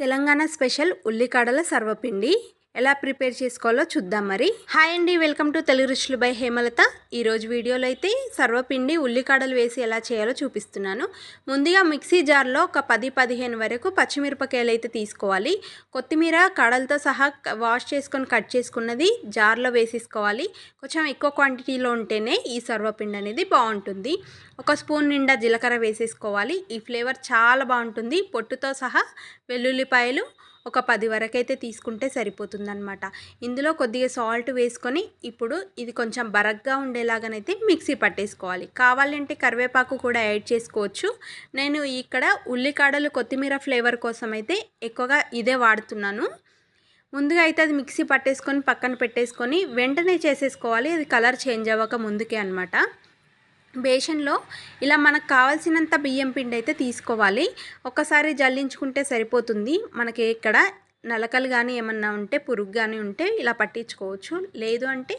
Telangana special ఉల్లికాడల సర్వపిండి. ఎలా prepare చేసుకోవాలో చూద్దాం మరి. హాయ్ అండి వెల్కమ్ టు తెలుగు రుచులు బై హేమలత. ఈరోజు వీడియోలో అయితే సర్వపిండి ఉల్లికాడలు వేసి ఎలా చేయాలో చూపిస్తున్నాను. ముందుగా మిక్సీ జార్లో ఒక పది పదిహేను వరకు పచ్చిమిరపకాయలు అయితే తీసుకోవాలి. కొత్తిమీర కాడలతో సహా క- వాష్ చేసుకొని కట్ చేసుకున్నది జార్లో వేసేసుకోవాలి. కొంచెం ఎక్కువ క్వాంటిటీలో ఉంటేనే ఈ సర్వపిండి అనేది బాగుంటుంది. ఒక స్పూన్ నిండా జీలకర్ర వేసేసుకోవాలి. ఈ ఫ్లేవర్ చాలా బాగుంటుంది. పొట్టుతో సహా వెల్లుల్లిపాయలు ఒక పది వరకు అయితే తీసుకుంటే సరిపోతుందనమాట ఇందులో కొద్దిగా సాల్ట్ వేసుకొని ఇప్పుడు ఇది కొంచెం బరగ్గా ఉండేలాగానైతే మిక్సీ పట్టేసుకోవాలి. కావాలంటే కరివేపాకు కూడా యాడ్ చేసుకోవచ్చు. నేను ఇక్కడ ఉల్లికాడలు కొత్తిమీర ఫ్లేవర్ కోసం అయితే ఎక్కువగా ఇదే వాడుతున్నాను. ముందుగా అయితే అది మిక్సీ పట్టేసుకొని పక్కన పెట్టేసుకొని వెంటనే చేసేసుకోవాలి. అది కలర్ చేంజ్ అవ్వక ముందుకే అనమాట బేషన్లో ఇలా మనకు కావాల్సినంత బియ్యం పిండి అయితే తీసుకోవాలి. ఒకసారి జల్లించుకుంటే సరిపోతుంది. మనకి ఇక్కడ నలకలు కానీ ఏమన్నా ఉంటే పురుగు కానీ ఉంటే ఇలా పట్టించుకోవచ్చు. లేదు అంటే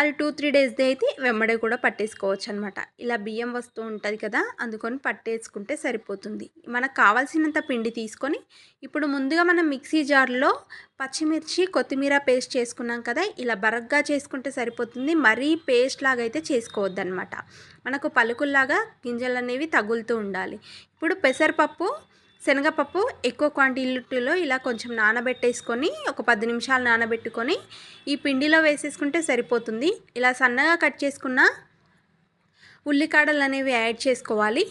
అది టూ త్రీ డేస్ది అయితే వెంబడే కూడా పట్టేసుకోవచ్చు అనమాట ఇలా బియ్యం వస్తూ ఉంటుంది కదా అందుకొని పట్టేసుకుంటే సరిపోతుంది. మనకు కావాల్సినంత పిండి తీసుకొని ఇప్పుడు ముందుగా మనం మిక్సీ జార్లో పచ్చిమిర్చి కొత్తిమీర పేస్ట్ చేసుకున్నాం కదా ఇలా బరగ్గా చేసుకుంటే సరిపోతుంది. మరీ పేస్ట్ లాగా అయితే చేసుకోవద్దనమాట మనకు పలుకుల్లాగా గింజలు అనేవి తగులుతూ ఉండాలి. ఇప్పుడు పెసరపప్పు శనగపప్పు ఎక్కువ క్వాంటిటీలో ఇలా కొంచెం నానబెట్టేసుకొని ఒక పది నిమిషాలు నానబెట్టుకొని ఈ పిండిలో వేసేసుకుంటే సరిపోతుంది. ఇలా సన్నగా కట్ చేసుకున్న ఉల్లికాడలు అనేవి యాడ్ చేసుకోవాలి.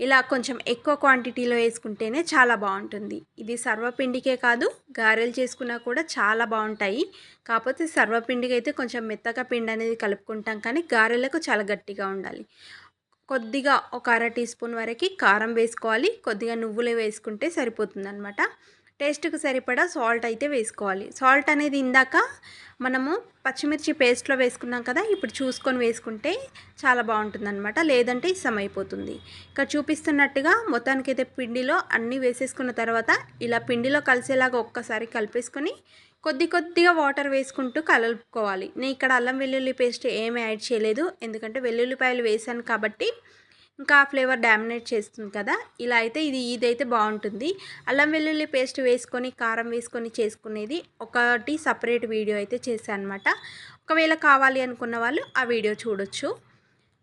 ఇలా కొంచెం ఎక్కువ క్వాంటిటీలో వేసుకుంటేనే చాలా బాగుంటుంది. ఇది సర్వపిండికే కాదు గారెలు చేసుకున్నా కూడా చాలా బాగుంటాయి. కాకపోతే సర్వపిండికి అయితే కొంచెం మెత్తగా పిండి అనేది కలుపుకుంటాం కానీ గారెలకు చాలా గట్టిగా ఉండాలి. కొద్దిగా ఒక అర టీ స్పూన్ వరకు కారం వేసుకోవాలి. కొద్దిగా నువ్వులు వేసుకుంటే సరిపోతుందనమాట టేస్ట్కి సరిపడా సాల్ట్ అయితే వేసుకోవాలి. సాల్ట్ అనేది ఇందాక మనము పచ్చిమిర్చి పేస్ట్లో వేసుకున్నాం కదా ఇప్పుడు చూసుకొని వేసుకుంటే చాలా బాగుంటుందన్నమాట. లేదంటే ఇష్టం అయిపోతుంది. ఇక్కడ చూపిస్తున్నట్టుగా మొత్తానికైతే పిండిలో అన్నీ వేసేసుకున్న తర్వాత ఇలా పిండిలో కలిసేలాగా ఒక్కసారి కలిపేసుకొని కొద్ది కొద్దిగా వాటర్ వేసుకుంటూ కలుపుకోవాలి. నేను ఇక్కడ అల్లం వెల్లుల్లి పేస్ట్ ఏమీ యాడ్ చేయలేదు. ఎందుకంటే వెల్లుల్లిపాయలు వేసాను కాబట్టి ఇంకా ఆ ఫ్లేవర్ డామినేట్ చేస్తుంది కదా. ఇలా అయితే ఇది ఇదైతే బాగుంటుంది. అల్లం వెల్లుల్లి పేస్ట్ వేసుకొని కారం వేసుకొని చేసుకునేది ఒకటి సపరేట్ వీడియో అయితే చేశాను అనమాట ఒకవేళ కావాలి అనుకున్న వాళ్ళు ఆ వీడియో చూడొచ్చు.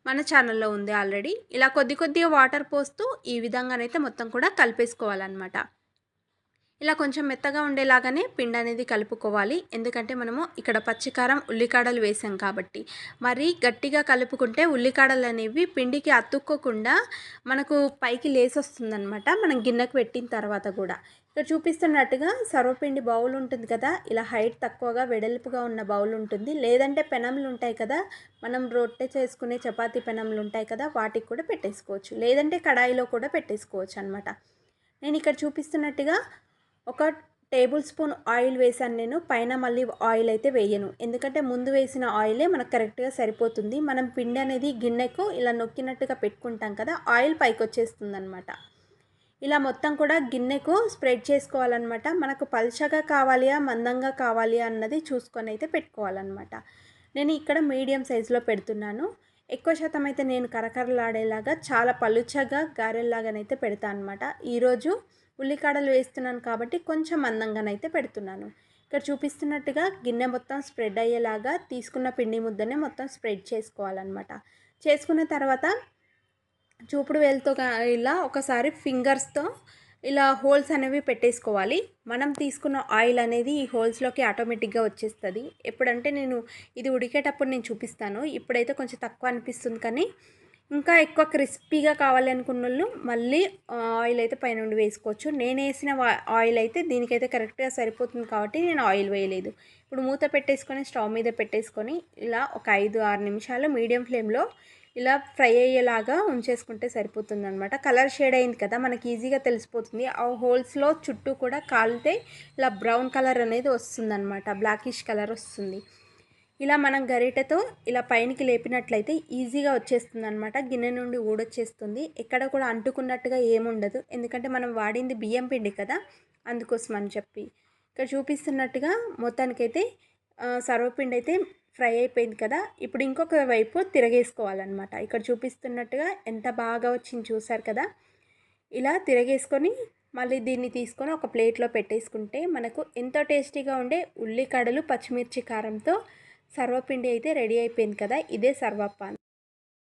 మన ఛానల్లో ఉంది ఆల్రెడీ. ఇలా కొద్ది కొద్దిగా వాటర్ పోస్తూ ఈ విధంగానైతే మొత్తం కూడా కలిపేసుకోవాలన్నమాట. ఇలా కొంచెం మెత్తగా ఉండేలాగానే పిండి అనేది కలుపుకోవాలి. ఎందుకంటే మనము ఇక్కడ పచ్చికారం ఉల్లికాడలు వేసాం కాబట్టి. మరి గట్టిగా కలుపుకుంటే ఉల్లికాడలు అనేవి పిండికి అతుక్కోకుండా మనకు పైకి లేసి వస్తుందనమాట మనం గిన్నెకు పెట్టిన తర్వాత కూడా. ఇక్కడ చూపిస్తున్నట్టుగా సర్వపిండి బౌల్ ఉంటుంది కదా ఇలా హైట్ తక్కువగా వెడల్పుగా ఉన్న బౌల్ ఉంటుంది. లేదంటే పెనంలు ఉంటాయి కదా మనం రొట్టె చేసుకునే చపాతీ పెనంలు ఉంటాయి కదా వాటికి కూడా పెట్టేసుకోవచ్చు. లేదంటే కడాయిలో కూడా పెట్టేసుకోవచ్చు అనమాట నేను ఇక్కడ చూపిస్తున్నట్టుగా ఒక టేబుల్ స్పూన్ ఆయిల్ వేసాను నేను పైన మళ్ళీ ఆయిల్ అయితే వేయను. ఎందుకంటే ముందు వేసిన ఆయిలే మనకు కరెక్ట్గా సరిపోతుంది. మనం పిండి అనేది గిన్నెకు ఇలా నొక్కినట్టుగా పెట్టుకుంటాం కదా ఆయిల్ పైకి వచ్చేస్తుంది అనమాట ఇలా మొత్తం కూడా గిన్నెకు స్ప్రెడ్ చేసుకోవాలన్నమాట. మనకు పల్చగా కావాలియా మందంగా కావాలి అన్నది చూసుకొని అయితే పెట్టుకోవాలన్నమాట. నేను ఇక్కడ మీడియం సైజులో పెడుతున్నాను. ఎక్కువ శాతం అయితే నేను కరకరలాడేలాగా చాలా పలుచగా గారెల్లాగానైతే పెడతాను అనమాట ఈరోజు ఉల్లికాడలు వేస్తున్నాను కాబట్టి కొంచెం అందంగానైతే పెడుతున్నాను. ఇక్కడ చూపిస్తున్నట్టుగా గిన్నె మొత్తం స్ప్రెడ్ అయ్యేలాగా తీసుకున్న పిండి ముద్దనే మొత్తం స్ప్రెడ్ చేసుకోవాలన్నమాట. చేసుకున్న తర్వాత చూపుడు వేలుతో ఇలా ఒకసారి ఫింగర్స్తో ఇలా హోల్స్ అనేవి పెట్టేసుకోవాలి. మనం తీసుకున్న ఆయిల్ అనేది ఈ హోల్స్లోకి ఆటోమేటిక్గా వచ్చేస్తుంది. ఎప్పుడంటే నేను ఇది ఉడికేటప్పుడు నేను చూపిస్తాను. ఇప్పుడైతే కొంచెం తక్కువ అనిపిస్తుంది కానీ ఇంకా ఎక్కువ క్రిస్పీగా కావాలి అనుకున్న వాళ్ళు మళ్ళీ ఆయిల్ అయితే పైనుండి వేసుకోవచ్చు. నేను వేసిన ఆయిల్ అయితే దీనికైతే కరెక్ట్గా సరిపోతుంది కాబట్టి నేను ఆయిల్ వేయలేదు. ఇప్పుడు మూత పెట్టేసుకొని స్టవ్ మీద పెట్టేసుకొని ఇలా ఒక ఐదు ఆరు నిమిషాలు మీడియం ఫ్లేమ్లో ఇలా ఫ్రై అయ్యేలాగా ఉంచేసుకుంటే సరిపోతుంది అనమాట కలర్ షేడ్ అయింది కదా మనకి ఈజీగా తెలిసిపోతుంది. ఆ హోల్స్లో చుట్టూ కూడా కాలితే ఇలా బ్రౌన్ కలర్ అనేది వస్తుందన్నమాట. బ్లాకిష్ కలర్ వస్తుంది. ఇలా మనం గరిటెతో ఇలా పైనకి లేపినట్లయితే ఈజీగా వచ్చేస్తుంది అనమాట గిన్నె నుండి ఊడొచ్చేస్తుంది. ఎక్కడ కూడా అంటుకున్నట్టుగా ఏముండదు. ఎందుకంటే మనం వాడింది బియ్యం పిండి కదా అందుకోసం అని చెప్పి. ఇక్కడ చూపిస్తున్నట్టుగా మొత్తానికైతే సర్వపిండి అయితే ఫ్రై అయిపోయింది కదా. ఇప్పుడు ఇంకొక వైపు తిరగేసుకోవాలన్నమాట. ఇక్కడ చూపిస్తున్నట్టుగా ఎంత బాగా వచ్చింది చూసారు కదా. ఇలా తిరగేసుకొని మళ్ళీ దీన్ని తీసుకొని ఒక ప్లేట్లో పెట్టేసుకుంటే మనకు ఎంతో టేస్టీగా ఉండే ఉల్లికాడలు పచ్చిమిర్చి కారంతో సర్వపిండి అయితే రెడీ అయిపోయింది కదా. ఇదే సర్వపాన్